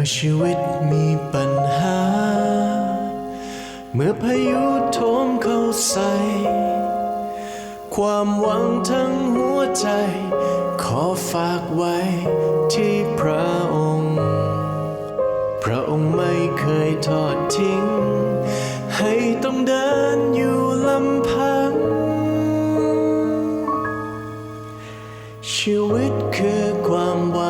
มื่อชีวิตมีปัญหา เมื่อพายุโถมเข้าใส่ ความหวังทั้งหัวใจ ขอฝากไว้ที่พระองค์ พระองค์ไม่เคยทอดทิ้ง ให้ต้องเดินอยู่ลำพัง ชีวิตคือความหวัง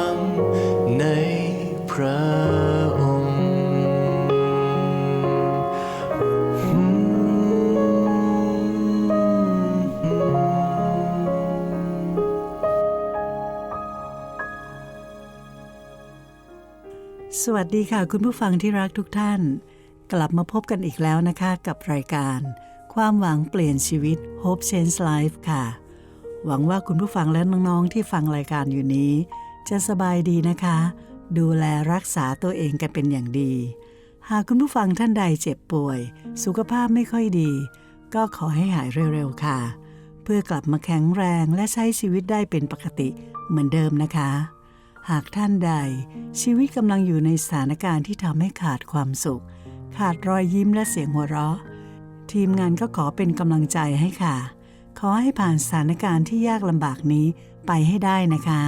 สวัสดีค่ะ คุณผู้ฟังที่รักทุกท่าน กลับมาพบกันอีกแล้วนะคะ กับรายการ ความหวังเปลี่ยนชีวิต Hope Change Life ค่ะ หวังว่าคุณผู้ฟังและน้องๆที่ฟังรายการอยู่นี้ จะสบายดีนะคะ ดูแลรักษาตัวเองกันเป็นอย่างดี หากคุณผู้ฟังท่านใดเจ็บป่วย สุขภาพไม่ค่อยดี ก็ขอให้หายเร็วๆค่ะ เพื่อกลับมาแข็งแรงและใช้ชีวิตได้เป็นปกติเหมือนเดิมนะคะ หากท่านใด ชีวิตกำลังอยู่ในสถานการณ์ที่ทำให้ขาดความสุข ขาดรอยยิ้มและเสียงหัวเราะ ทีมงานก็ขอเป็นกำลังใจให้ค่ะ ขอให้ผ่านสถานการณ์ที่ยากลำบากนี้ไปให้ได้นะคะ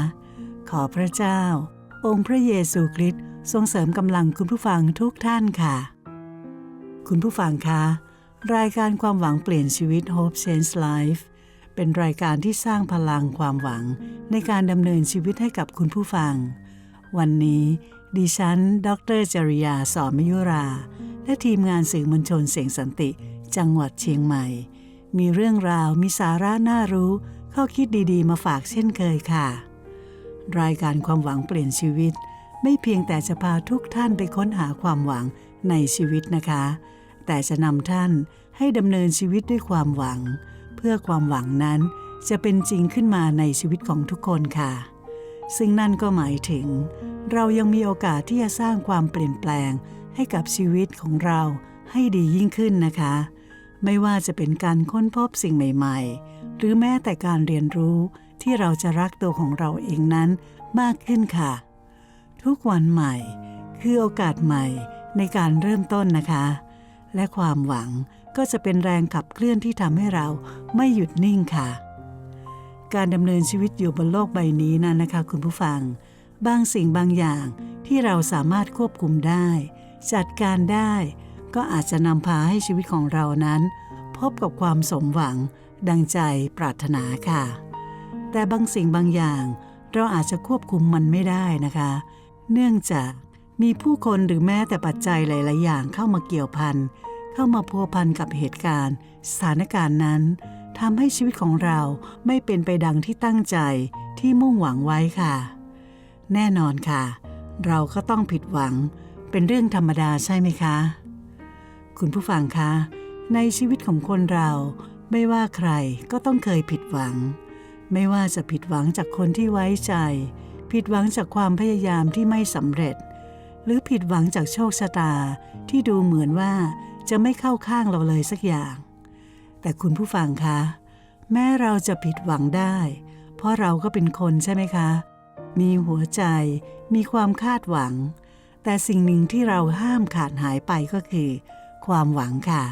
ขอพระเจ้า องค์พระเยซูคริสต์ทรงเสริมกำลังคุณผู้ฟังทุกท่านค่ะ คุณผู้ฟังคะรายการความหวังเปลี่ยนชีวิต Hope Change Life เป็นรายการที่สร้างพลังความหวังในการดำเนินชีวิตให้กับคุณผู้ฟัง วันนี้ดิฉัน ดรจริยาสอนมยุรา และทีมงานสื่อมวลชนเสียงสันติ จังหวัดเชียงใหม่ มีเรื่องราวมีสาระน่ารู้ ข้อคิดดีๆ มาฝากเช่นเคยค่ะ รายการความหวังเปลี่ยนชีวิต ไม่เพียงแต่จะพาทุกท่านไปค้นหาความหวังในชีวิตนะคะ แต่จะนำท่านให้ดำเนินชีวิตด้วยความหวัง พื่อความหวังนั้นจะเป็นจริงขึ้นมาในชีวิตของทุกคนค่ะ ซึ่งนั่นก็หมายถึง เรายังมีโอกาสที่จะสร้างความเปลี่ยนแปลงให้กับชีวิตของเราให้ดียิ่งขึ้นนะคะ ไม่ว่าจะเป็นการค้นพบสิ่งใหม่ ๆ หรือแม้แต่การเรียนรู้ที่เราจะรักตัวของเราเองนั้นมากขึ้นค่ะ ทุกวันใหม่ คือโอกาสใหม่ในการเริ่มต้นนะคะ และความหวัง ก็จะเป็นแรงขับเคลื่อนที่ทำให้เราไม่หยุดนิ่งค่ะ การดำเนินชีวิตอยู่บนโลกใบนี้นั้นนะคะ คุณผู้ฟัง บางสิ่งบางอย่างที่เราสามารถควบคุมได้ จัดการได้ ก็อาจจะนำพาให้ชีวิตของเรานั้น พบกับความสมหวัง ดังใจปรารถนาค่ะ แต่บางสิ่งบางอย่างเราอาจจะควบคุมมันไม่ได้นะคะ เนื่องจากมีผู้คนหรือแม้แต่ปัจจัยหลาย ๆ อย่างเข้ามาเกี่ยวพัน เข้ามาพัวพันกับเหตุการณ์ สถานการณ์นั้นทำให้ชีวิตของเราไม่เป็นไปดังที่ตั้งใจที่มุ่งหวังไว้ค่ะ แน่นอนค่ะ เราก็ต้องผิดหวังเป็นเรื่องธรรมดาใช่ไหมคะ คุณผู้ฟังคะ ในชีวิตของคนเรา ไม่ว่าใครก็ต้องเคยผิดหวัง ไม่ว่าจะผิดหวังจากคนที่ไว้ใจ ผิดหวังจากความพยายามที่ไม่สำเร็จ หรือผิดหวังจากโชคชะตาที่ดูเหมือนว่า จะไม่เข้าข้างเราเลยสักอย่าง แต่คุณผู้ฟังคะ แม้เราจะผิดหวังได้ เพราะเราก็เป็นคนใช่ไหมคะ มีหัวใจ มีความคาดหวัง แต่สิ่งหนึ่งที่เราห้ามขาดหายไปก็คือ ความหวังค่ะ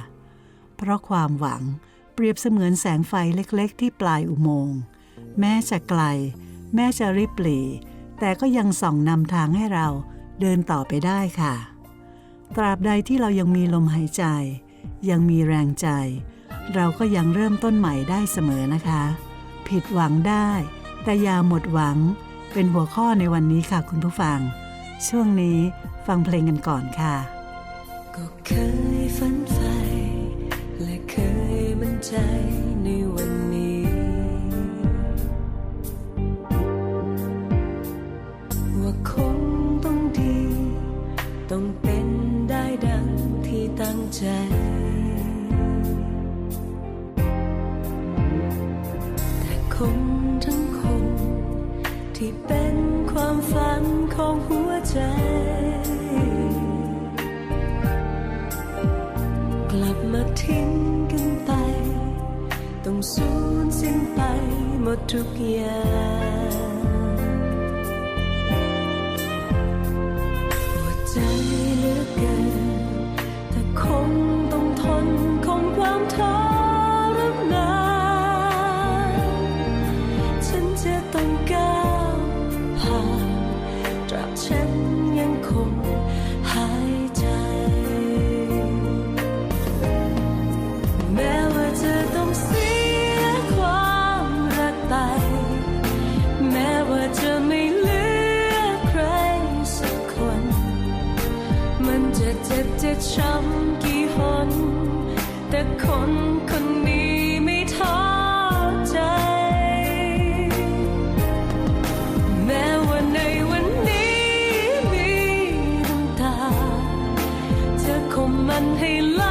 เพราะความหวังเปรียบเสมือนแสงไฟเล็กๆ ที่ปลายอุโมงค์แม้จะไกล แม้จะริบหรี่แต่ก็ยังส่องนำทางให้เราเดินต่อไปได้ค่ะ ตราบใดที่เรายังมีลมหายใจ ยังมีแรงใจ เราก็ยังเริ่มต้นใหม่ได้เสมอนะคะ ผิดหวังได้ แต่อย่าหมดหวัง เป็นหัวข้อในวันนี้ค่ะคุณผู้ฟัง ช่วงนี้ฟังเพลงกันก่อนค่ะ ก็เคยฝันใฝ่และเคยมั่นใจในวัน ตั้งใจ แต่คนทั้งคน ที่เป็นความฝันของหัวใจ กลับมาทิ้งกันไป ต้องสูญสิ้นไปหมดทุกอย่าง เจ็บจะช้ำกี่หนแต่คนคนนี้ไม่ท้อใจ แม้ว่าในวันนี้มีน้ำตาจะคมมันให้ไหล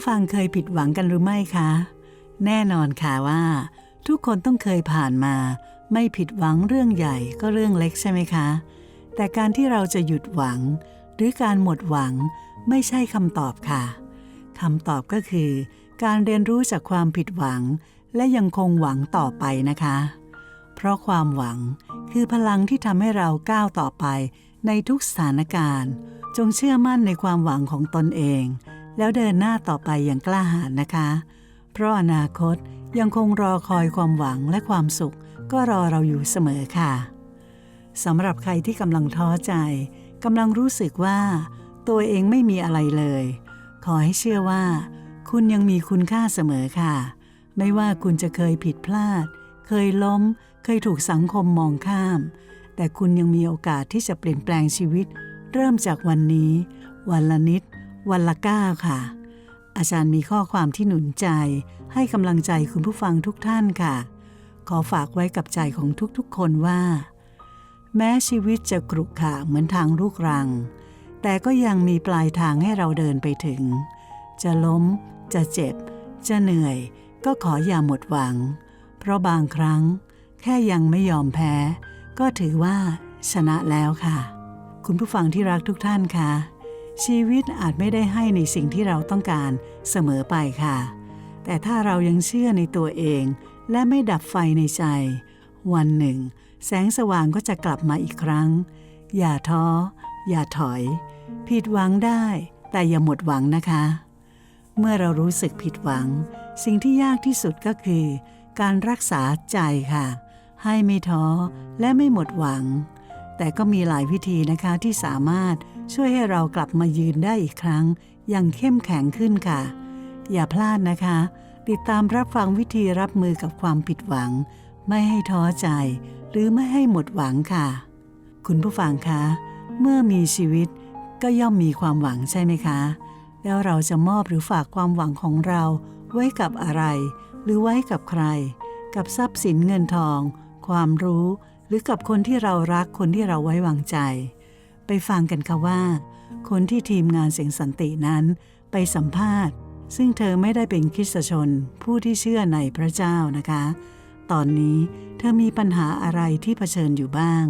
ผู้ฟังเคยผิดหวังกันหรือไม่คะ แน่นอนค่ะว่า ทุกคนต้องเคยผ่านมา ไม่ผิดหวังเรื่องใหญ่ก็เรื่องเล็กใช่ไหมคะ แต่การที่เราจะหยุดหวัง หรือการหมดหวังไม่ใช่คำตอบค่ะคำตอบก็คือ การเรียนรู้จากความผิดหวัง และยังคงหวังต่อไปนะคะ เพราะความหวังคือพลังที่ทำให้เราก้าวต่อไปในทุกสถานการณ์ จงเชื่อมั่นในความหวังของตนเอง แล้วเดินหน้าต่อไปอย่างกล้าหาญนะคะ เพราะอนาคตยังคงรอคอยความหวังและความสุข ก็รอเราอยู่เสมอค่ะสำหรับใครที่กำลังท้อใจกำลังรู้สึกว่า ตัวเองไม่มีอะไรเลย ขอให้เชื่อว่า คุณยังมีคุณค่าเสมอค่ะ ไม่ว่าคุณจะเคยผิดพลาด เคยล้ม เคยถูกสังคมมองข้าม แต่คุณยังมีโอกาสที่จะเปลี่ยนแปลงชีวิต เริ่มจากวันนี้ วันละนิด วันละก้าวค่ะ อาจารย์มีข้อความที่หนุนใจ ให้กำลังใจคุณผู้ฟังทุกท่านค่ะ ขอฝากไว้กับใจของทุกๆ คนว่า แม้ชีวิตจะกรุขระเหมือนทางลูกรัง แต่ก็ยังมีปลายทางให้เราเดินไปถึง จะล้ม จะเจ็บ จะเหนื่อย ก็ขออย่าหมดหวัง เพราะบางครั้ง แค่ยังไม่ยอมแพ้ ก็ถือว่าชนะแล้วค่ะ คุณผู้ฟังที่รักทุกท่านค่ะ ชีวิตอาจไม่ได้ให้ในสิ่งที่เราต้องการเสมอไปค่ะ แต่ถ้าเรายังเชื่อในตัวเอง และไม่ดับไฟในใจ วันหนึ่ง แสงสว่างก็จะกลับมาอีกครั้ง อย่าท้อ อย่าถอย ผิดหวังได้ แต่อย่าหมดหวังนะคะ เมื่อเรารู้สึกผิดหวัง สิ่งที่ยากที่สุดก็คือ การรักษาใจค่ะ ให้ไม่ท้อและไม่หมดหวัง แต่ก็มีหลายวิธีนะคะที่สามารถ ช่วยให้เรากลับมายืนได้อีกครั้ง อย่างเข้มแข็งขึ้นค่ะ อย่าพลาดนะคะ ติดตามรับฟังวิธีรับมือกับความผิดหวัง ไม่ให้ท้อใจ หรือไม่ให้หมดหวังค่ะ คุณผู้ฟังคะ เมื่อมีชีวิตก็ย่อมมีความหวังใช่ไหมคะ แล้วเราจะมอบหรือฝากความหวังของเราไว้กับอะไร หรือไว้กับใคร กับทรัพย์สินเงินทอง ความรู้ หรือกับคนที่เรารักคนที่เราไว้วางใจ ไปฟังกันค่ะว่า คนที่ทีมงานเสียงสันตินั้นไปสัมภาษณ์ ซึ่งเธอไม่ได้เป็นคริสตชนผู้ที่เชื่อในพระเจ้านะคะ ตอนนี้เธอมีปัญหาอะไรที่เผชิญอยู่บ้าง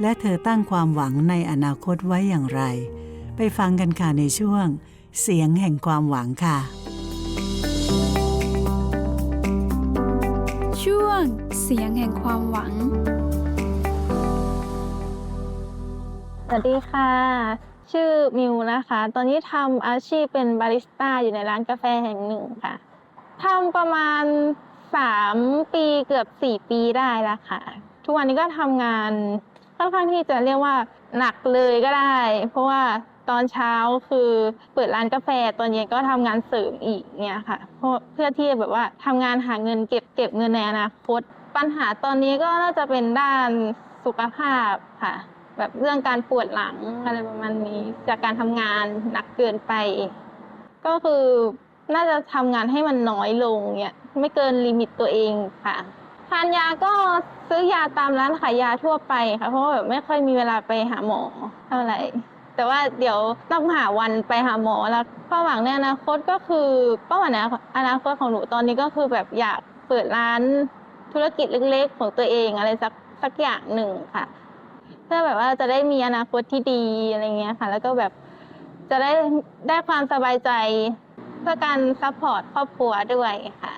และเธอตั้งความหวังในอนาคตไว้อย่างไร ไปฟังกันค่ะในช่วง เสียงแห่งความหวังค่ะ ช่วง เสียงแห่งความหวัง สวัสดีค่ะ ชื่อมิวนะคะ ตอนนี้ทำอาชีพเป็นบาริสต้าอยู่ในร้านกาแฟแห่งหนึ่งค่ะทำประมาณสามปีเกือบสี่ปีได้ล้วค่ะ ทุกวันนี้ก็ทำงานค่อนข้างที่จะเรียกว่าหนักเลยก็ได้ เพราะว่าตอนเช้าคือเปิดร้านกาแฟตอนเย็นก็ทำงานเสริมอีกเนี่ยค่ะเพราะเพื่อที่แบบว่าทำงานหาเงินเก็บเก็บเงินในอนาคต ปัญหาตอนนี้ก็น่าจะเป็นด้านสุขภาพค่ะ แบบเรื่องการปวดหลังอะไรประมาณนี้ จากการทำงานหนักเกินไป ก็คือน่าจะทำงานให้มันน้อยลงเนี่ยไม่เกินลิมิตตัวเองค่ะ ทานยาก็ซื้อยาตามร้านขายยาทั่วไปค่ะ เพราะว่าแบบไม่ค่อยมีเวลาไปหาหมอเท่าไหร่แต่ว่าเดี๋ยวต้องหาวันไปหาหมอแล้วเป้าหวังในอนาคตก็คือเป้าหมายในอนาคตของหนูตอนนี้ก็คือแบบอยากเปิดร้านธุรกิจเล็กๆ ของตัวเองอะไรสักสักอย่างหนึ่งค่ะเพื่อแบบว่าจะได้มีอนาคตที่ดีอะไรเงี้ยค่ะ แล้วก็แบบจะได้ได้ความสบายใจเพื่อการซัพพอร์ตครอบครัวด้วยค่ะ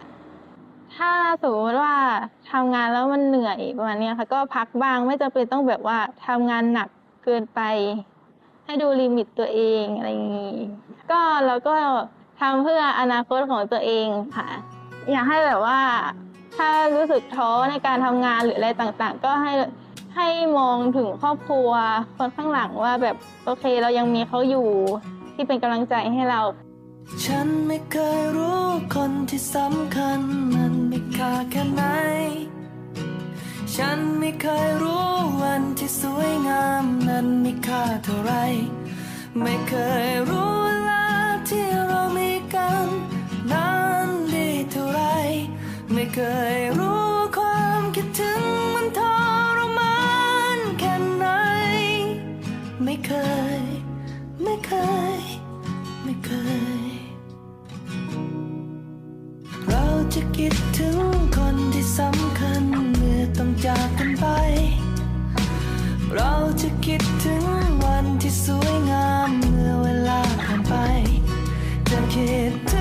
ถ้าสมมติว่าทำงานแล้วมันเหนื่อยประมาณนี้ค่ะ ก็พักบ้างไม่จำเป็นต้องแบบว่าทำงานหนักเกินไป ให้ดูลิมิตตัวเองอะไรอย่างนี้ก็เราก็ทำเพื่ออนาคตของตัวเองค่ะ อยากให้แบบว่า ถ้ารู้สึกท้อในการทำงานหรืออะไรต่างๆ ก็ให้ ให้มองถึงครอบครัวคนข้างหลังว่าแบบโอเคเรายังมีเขาอยู่ที่เป็นกำลังใจให้เรา ฉันไม่เคยรู้คนที่สำคัญมันมีค่าแค่ไหน ฉันไม่เคยรู้วันที่สวยงามนั้นมีค่าเท่าไร ไม่เคยรู้เวลาที่เรามีกันนั้นดีเท่าไร ไม่เคยรู้ ย ไม่เคย ไม่เคย เราจะคิดถึงคนที่สำคัญเมื่อต้องจากกันไป เราจะคิดถึงวันที่สวยงามเมื่อเวลาผ่านไป จะคิด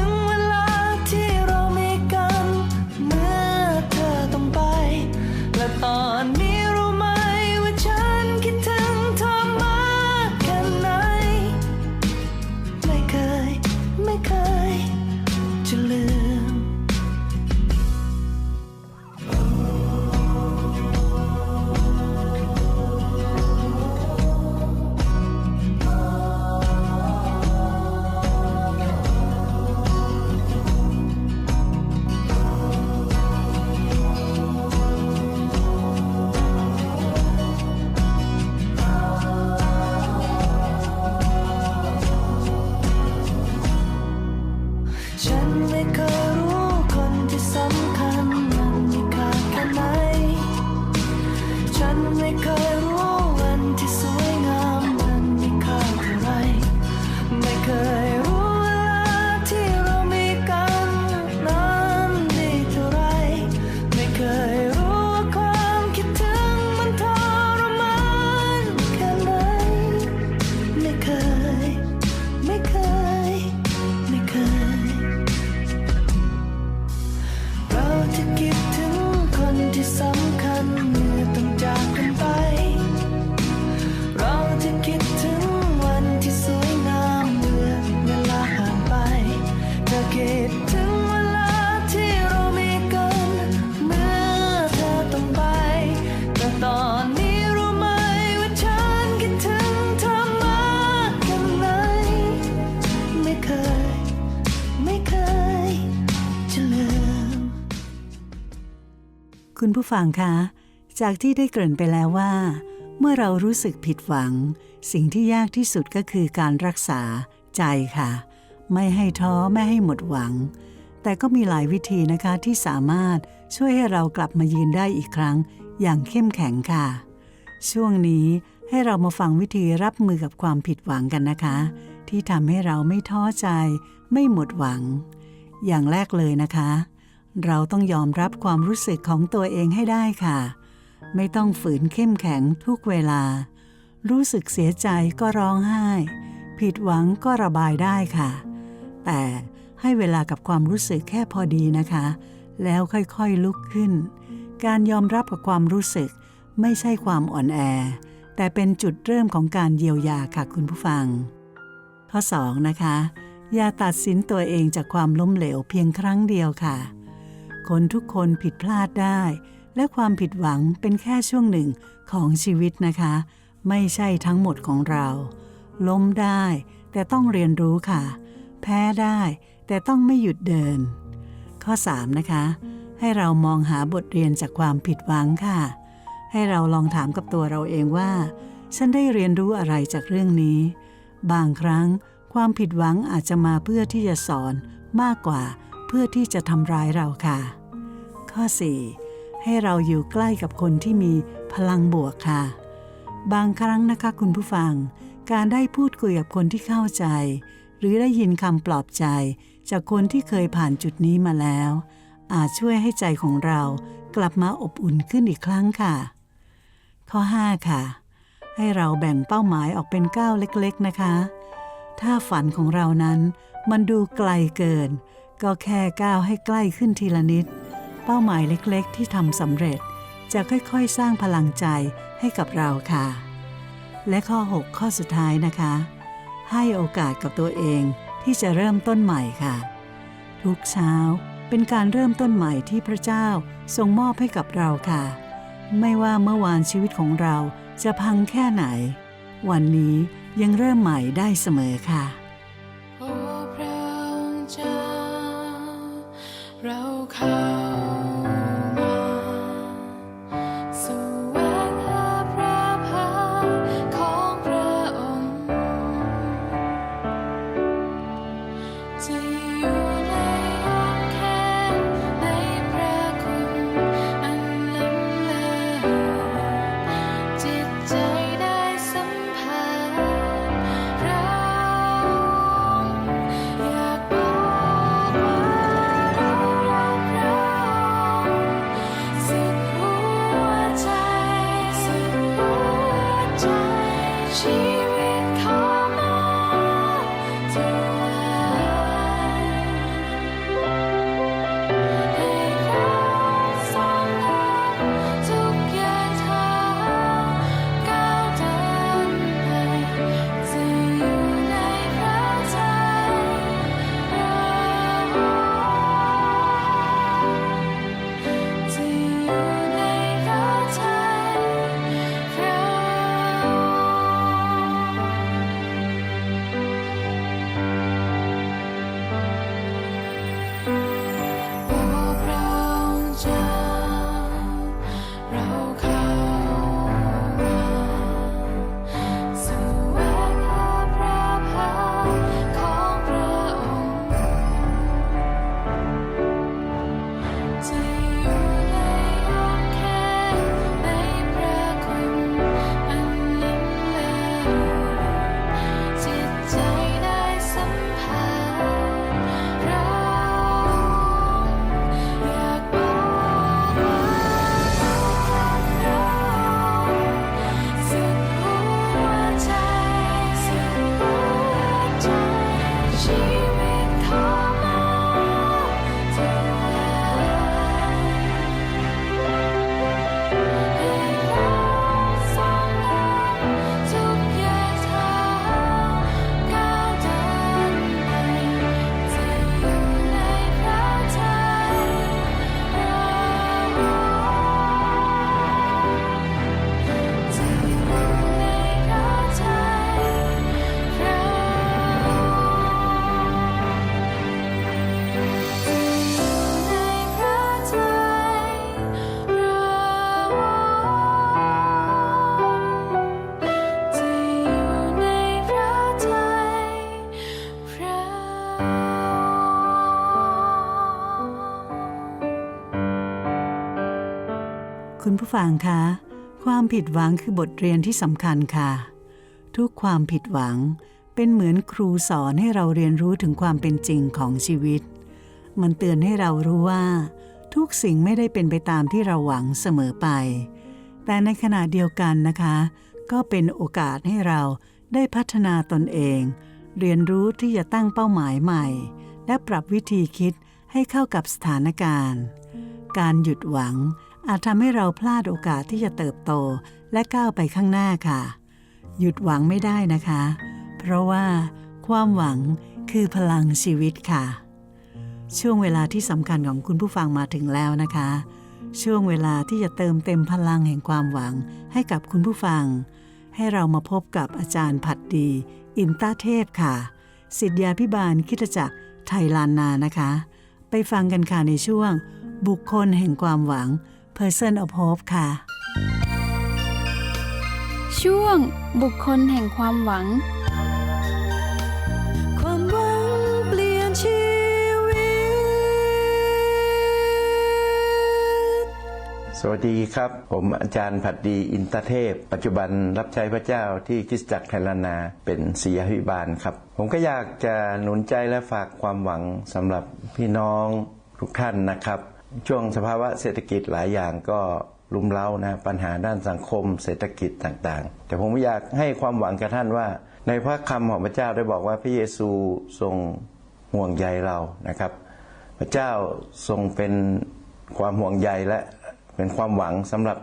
ฟังคะ จากที่ได้เกริ่นไปแล้วว่า เมื่อเรารู้สึกผิดหวัง สิ่งที่ยากที่สุดก็คือการรักษาใจค่ะ ไม่ให้ท้อไม่ให้หมดหวัง แต่ก็มีหลายวิธีนะคะที่สามารถช่วยให้เรากลับมายืนได้อีกครั้ง อย่างเข้มแข็งค่ะ ช่วงนี้ให้เรามาฟังวิธีรับมือกับความผิดหวังกันนะคะ ที่ทำให้เราไม่ท้อใจ ไม่หมดหวัง อย่างแรกเลยนะคะ เราต้องยอมรับความรู้สึกของตัวเองให้ได้ค่ะ ไม่ต้องฝืนเข้มแข็งทุกเวลา รู้สึกเสียใจก็ร้องไห้ ผิดหวังก็ระบายได้ค่ะ แต่ให้เวลากับความรู้สึกแค่พอดีนะคะ แล้วค่อยๆลุกขึ้น การยอมรับกับความรู้สึกไม่ใช่ความอ่อนแอ แต่เป็นจุดเริ่มของการเยียวยาค่ะคุณผู้ฟัง ข้อ 2 นะคะ อย่าตัดสินตัวเองจากความล้มเหลวเพียงครั้งเดียวค่ะ คนทุกคนผิดพลาดได้ และความผิดหวังเป็นแค่ช่วงหนึ่งของชีวิตนะคะ ไม่ใช่ทั้งหมดของเรา ล้มได้ แต่ต้องเรียนรู้ค่ะ แพ้ได้ แต่ต้องไม่หยุดเดิน ข้อ 3 นะคะ ให้เรามองหาบทเรียนจากความผิดหวังค่ะ ให้เราลองถามกับตัวเราเองว่า ฉันได้เรียนรู้อะไรจากเรื่องนี้ บางครั้งความผิดหวังอาจจะมาเพื่อที่จะสอนมากกว่าเพื่อที่จะทำร้ายเราค่ะ ข้อ 4 ให้เราอยู่ใกล้กับคนที่มีพลังบวกค่ะ บางครั้งนะคะคุณผู้ฟัง การได้พูดคุยกับคนที่เข้าใจ หรือได้ยินคำปลอบใจ จากคนที่เคยผ่านจุดนี้มาแล้ว อาจช่วยให้ใจของเรากลับมาอบอุ่นขึ้นอีกครั้งค่ะ ข้อ 5 ค่ะ ให้เราแบ่งเป้าหมายออกเป็นก้าวเล็กๆนะคะ ถ้าฝันของเรานั้นมันดูไกลเกิน ก็แค่ก้าวให้ใกล้ขึ้นทีละนิด เป้าหมายเล็กๆ ที่ทำสำเร็จ จะค่อยๆ สร้างพลังใจให้กับเราค่ะ และข้อ 6 ข้อสุดท้ายนะคะ ให้โอกาสกับตัวเองที่จะเริ่มต้นใหม่ค่ะ ทุกเช้าเป็นการเริ่มต้นใหม่ที่พระเจ้าทรงมอบให้กับเราค่ะ ไม่ว่าเมื่อวานชีวิตของเราจะพังแค่ไหน วันนี้ยังเริ่มใหม่ได้เสมอค่ะโอ้พระองค์เจ้าเราเข้ามา ชี ฟังคะความผิดหวังคือบทเรียนที่สำคัญค่ะ ทุกความผิดหวังเป็นเหมือนครูสอนให้เราเรียนรู้ถึงความเป็นจริงของชีวิต มันเตือนให้เรารู้ว่า ทุกสิ่งไม่ได้เป็นไปตามที่เราหวังเสมอไป แต่ในขณะเดียวกันนะคะ ก็เป็นโอกาสให้เราได้พัฒนาตนเอง เรียนรู้ที่จะตั้งเป้าหมายใหม่ และปรับวิธีคิดให้เข้ากับสถานการณ์ การหยุดหวัง อาจทำให้เราพลาดโอกาสที่จะเติบโตและก้าวไปข้างหน้าค่ะ หยุดหวังไม่ได้นะคะ เพราะว่าความหวังคือพลังชีวิตค่ะ ช่วงเวลาที่สำคัญของคุณผู้ฟังมาถึงแล้วนะคะ ช่วงเวลาที่จะเติมเต็มพลังแห่งความหวังให้กับคุณผู้ฟัง ให้เรามาพบกับอาจารย์ผัดดี อินตาเทพค่ะสิทธยาพิบาลคิดจักรไทยลานนานะคะ ไปฟังกันค่ะในช่วง บุคคลแห่งความหวัง Person of Hope ค่ะ ช่วงบุคคลแห่งความหวัง ความหวังเปลี่ยนชีวิต สวัสดีครับ ผมอาจารย์ผัดดีอินตเทพ ปัจจุบันรับใช้พระเจ้าที่คริสตจักรไทยลานาเป็นศิยาภิบาลครับ ผมก็อยากจะหนุนใจและฝากความหวังสำหรับพี่น้องทุกท่านนะครับ ช่วงสภาวะเศรษฐกิจหลายอย่างก็ลุมเล้านะปัญหาด้านสังคม เศรษฐกิจต่างๆ แต่ผมอยากให้ความหวังกับท่านว่า ในพระคำของพระเจ้าได้บอกว่าพระเยซูทรงห่วงใยเรานะครับ พระเจ้าทรงเป็นความห่วงใยและเป็นความหวังสำหรับ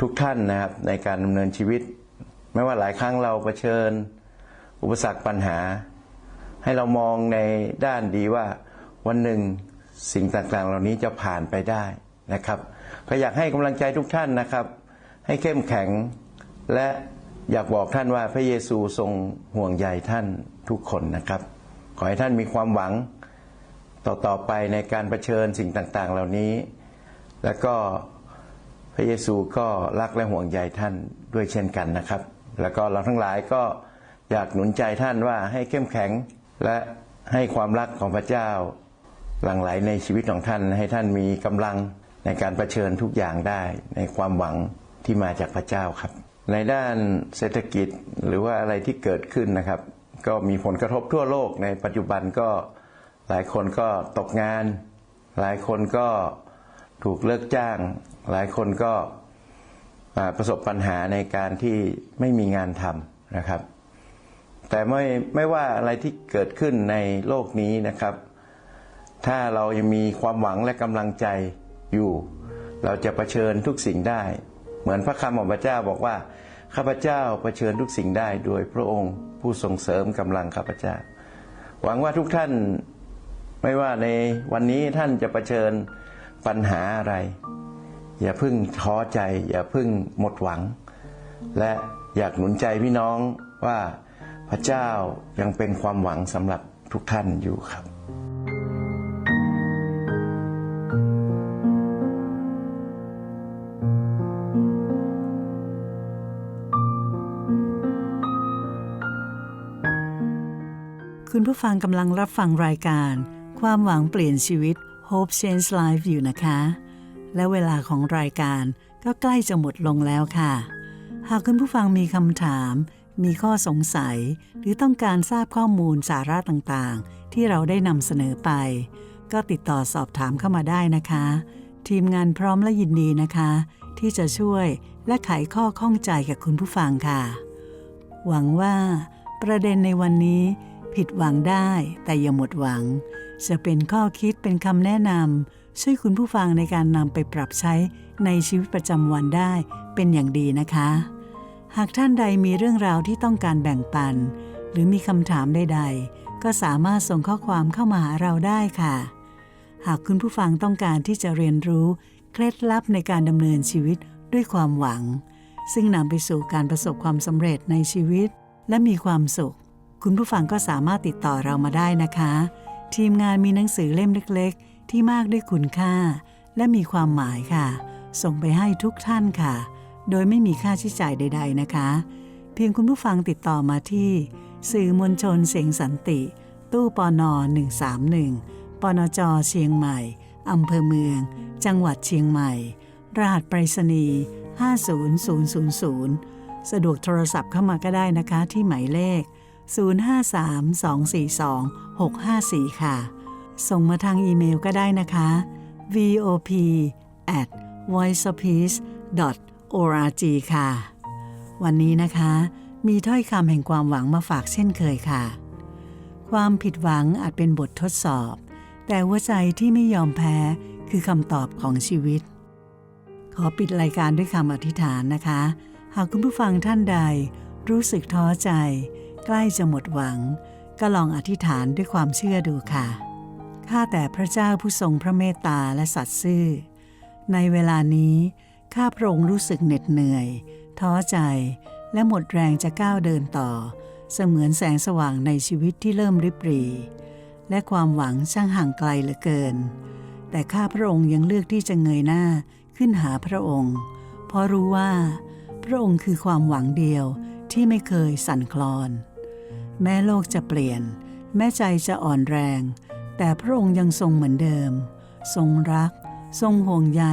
ทุกท่านนะครับในการดำเนินชีวิต ไม่ว่าหลายครั้งเราเผชิญ อุปสรรคปัญหา ให้เรามองในด้านดีว่าวันหนึ่ง สิ่งต่างๆ เหล่านี้จะผ่านไปได้นะครับ ก็อยากให้กำลังใจทุกท่านนะครับ ให้เข้มแข็ง และอยากบอกท่านว่าพระเยซูทรงห่วงใยท่านทุกคนนะครับ ขอให้ท่านมีความหวังต่อๆไปในการรเผชิญสิ่งต่างๆ เหล่านี้ แล้วก็พระเยซูก็รักและห่วงใยท่านด้วยเช่นกันนะครับ แล้วก็เราทั้งหลายก็อยากหนุนใจท่านว่าให้เข้มแข็งและให้ความรักของพระเจ้า หลั่งไหลในชีวิตของท่าน ให้ท่านมีกำลังในการรเผชิญทุกอย่างได้ในความหวังที่มาจากพระเจ้าครับ ในด้านเศรษฐกิจหรือว่าอะไรที่เกิดขึ้นนะครับ ก็มีผลกระทบทั่วโลกในปัจจุบันก็หลายคนก็ตกงาน หลายคนก็ถูกเลิกจ้าง หลายคนก็ประสบปัญหาในการที่ไม่มีงานทำนะครับ แต่ไม่ไม่ว่าอะไรที่เกิดขึ้นในโลกนี้นะครับ ถ้าเรายังมีความหวังและกำลังใจอยู่ เราจะะเผชิญทุกสิ่งได้ เหมือนพระคำของพระเจ้าบอกว่าข้าพเจ้าเผชิญทุกสิ่งได้โดยพระองค์ผู้ทรงเสริมกำลังข้าพเจ้า หวังว่าทุกท่านไม่ว่าในวันนี้ท่านจะะเผชิญปัญหาอะไร อย่าพึ่งท้อใจ อย่าพึ่งหมดหวัง และอยากหนุนใจพี่น้องว่าพระเจ้ายังเป็นความหวังสำหรับทุกท่านอยู่ครับ คุณผู้ฟังกำลังรับฟังรายการ ความหวังเปลี่ยนชีวิต Hope Change Life อยู่นะคะ และเวลาของรายการก็ใกล้จะหมดลงแล้วค่ะ หากคุณผู้ฟังมีคำถาม มีข้อสงสัย หรือต้องการทราบข้อมูลสาระต่างๆ ที่เราได้นำเสนอไป ก็ติดต่อสอบถามเข้ามาได้นะคะ ทีมงานพร้อมและยินดีนะคะ ที่จะช่วยและไขข้อข้องใจกับคุณผู้ฟังค่ะ หวังว่า ประเด็นในวันนี้ ผิดหวังได้แต่อย่าหมดหวัง จะเป็นข้อคิดเป็นคำแนะนำช่วยคุณผู้ฟังในการนำไปปรับใช้ในชีวิตประจำวันได้เป็นอย่างดีนะคะ หากท่านใดมีเรื่องราวที่ต้องการแบ่งปัน หรือมีคำถามใด ๆ ก็สามารถส่งข้อความเข้ามาหาเราได้ค่ะ หากคุณผู้ฟังต้องการที่จะเรียนรู้เคล็ดลับในการดำเนินชีวิตด้วยความหวัง ซึ่งนำไปสู่การประสบความสำเร็จในชีวิต และมีความสุข คุณผู้ฟังก็สามารถติดต่อเรามาได้นะคะ ทีมงานมีหนังสือเล่มเล็กๆ ที่มากด้วยคุณค่า และมีความหมายค่ะ ส่งไปให้ทุกท่านค่ะ โดยไม่มีค่าใช้จ่ายใด ๆนะคะ เพียงคุณผู้ฟังติดต่อมาที่ สื่อมวลชนเสียงสันติ ตู้ปอนอ131ปนจเชียงใหม่อำเภอเมือง จังหวัดเชียงใหม่ รหัสไปรษณีย์50000 สะดวกโทรศัพท์เข้ามาก็ได้นะคะที่หมายเลข 053-242-654 ค่ะ ส่งมาทางอีเมลก็ได้นะคะ vop at voiceofpeace org ค่ะ วันนี้นะคะ มีถ้อยคำแห่งความหวังมาฝากเช่นเคยค่ะ ความผิดหวังอาจเป็นบททดสอบ แต่หัวใจที่ไม่ยอมแพ้คือคำตอบของชีวิต ขอปิดรายการด้วยคำอธิษฐานนะคะ หากคุณผู้ฟังท่านใดรู้สึกท้อใจ ใกล้จะหมดหวัง ก็ลองอธิษฐานด้วยความเชื่อดูค่ะ ข้าแต่พระเจ้าผู้ทรงพระเมตตาและสัตย์ซื่อ ในเวลานี้ข้าพระองค์รู้สึกเหน็ดเหนื่อย ท้อใจและหมดแรงจะก้าวเดินต่อ เสมือนแสงสว่างในชีวิตที่เริ่มริบหรีและความหวังช่างห่างไกลเหลือเกิน แต่ข้าพระองค์ยังเลือกที่จะเงยหน้าขึ้นหาพระองค์ เพราะรู้ว่า พระองค์คือความหวังเดียวที่ไม่เคยสั่นคลอน แม้โลกจะเปลี่ยน แม้ใจจะอ่อนแรง แต่พระองค์ยังทรงเหมือนเดิม ทรงรัก ทรงห่วงใย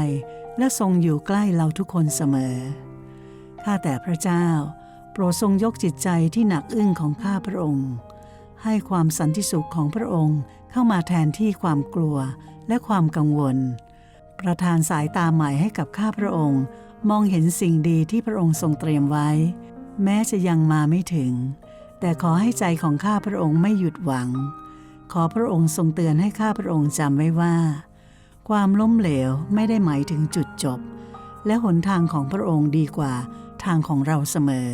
และทรงอยู่ใกล้เราทุกคนเสมอ ข้าแต่พระเจ้า โปรดทรงยกจิตใจที่หนักอึ้งของข้าพระองค์ ให้ความสันติสุขของพระองค์เข้ามาแทนที่ความกลัวและความกังวล ประทานสายตาใหม่ให้กับข้าพระองค์ มองเห็นสิ่งดีที่พระองค์ทรงเตรียมไว้ แม้จะยังมาไม่ถึง แต่ขอให้ใจของข้าพระองค์ไม่หยุดหวัง ขอพระองค์ทรงเตือนให้ข้าพระองค์จำไว้ว่า ความล้มเหลวไม่ได้หมายถึงจุดจบ และหนทางของพระองค์ดีกว่าทางของเราเสมอ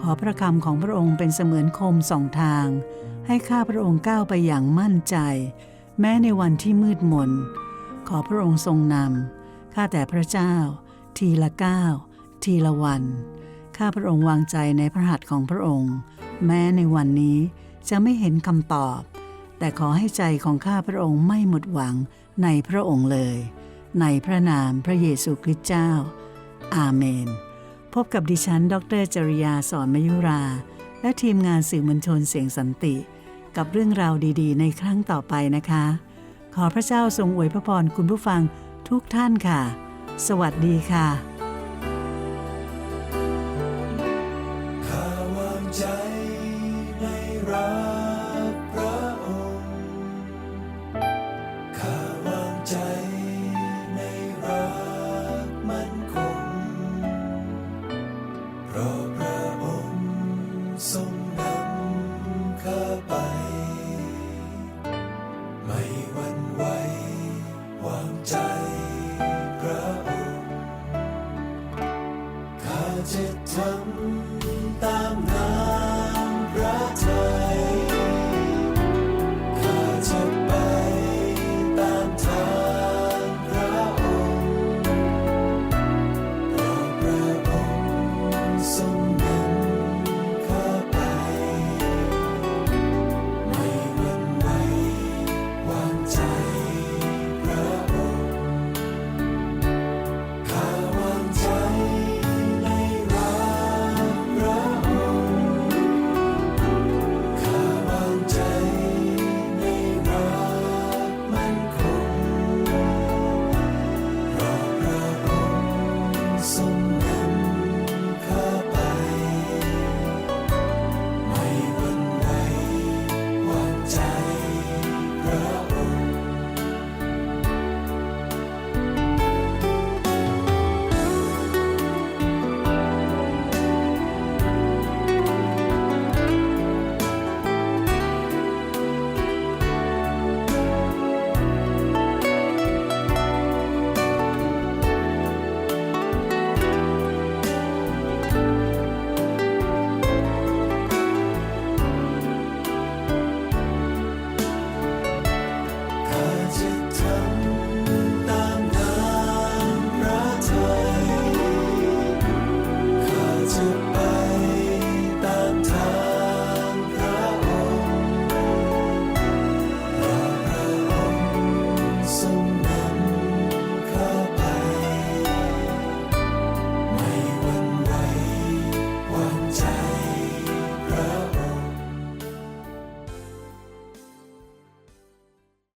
ขอพระคำของพระองค์เป็นเสมือนคมสองทาง ให้ข้าพระองค์ก้าวไปอย่างมั่นใจ แม้ในวันที่มืดมน ขอพระองค์ทรงนำข้าแต่พระเจ้า ทีละก้าวทีละวัน ข้าพระองค์วางใจในพระหัตถ์ของพระองค์ แม้ในวันนี้จะไม่เห็นคำตอบ แต่ขอให้ใจของข้าพระองค์ไม่หมดหวังในพระองค์เลย ในพระนามพระเยซูคริสต์เจ้า อาเมน พบกับดิฉัน ดรจริยาสอนมยุรา และทีมงานสื่อมวลชนเสียงสันติ กับเรื่องราวดีๆ ในครั้งต่อไปนะคะ ขอพระเจ้าทรงอวยพระพรคุณผู้ฟังทุกท่านค่ะ สวัสดีค่ะ tam tangan.